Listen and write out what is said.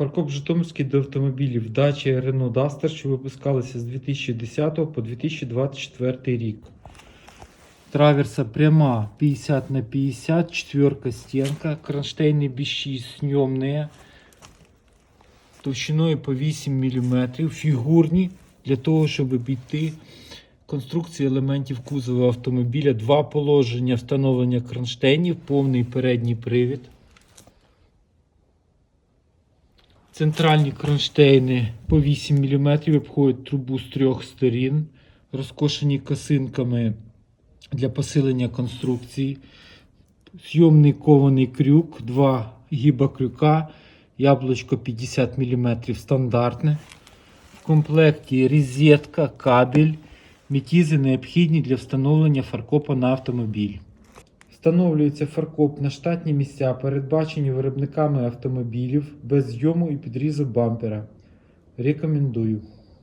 Фаркоп Житомирський до автомобілів Dacia Renault Duster, що випускалися з 2010 по 2024 рік. Траверса пряма 50 на 50, четверка стенка, кронштейни бесчиснемные, товщиною по 8 мм, фігурні для того, щоб обійти конструкції елементів кузова автомобіля, два положення встановлення кронштейнів, повний передній привід. Центральні кронштейни по 8 мм обходять трубу з трьох сторін, розкошені косинками для посилення конструкції. Зйомний кований крюк, два гіба крюка, яблучко 50 мм стандартне. В комплекті розетка, кабель, мітізи необхідні для встановлення фаркопа на автомобіль. Встановлюється фаркоп на штатні місця, передбачені виробниками автомобілів без зйому і підрізу бампера. Рекомендую.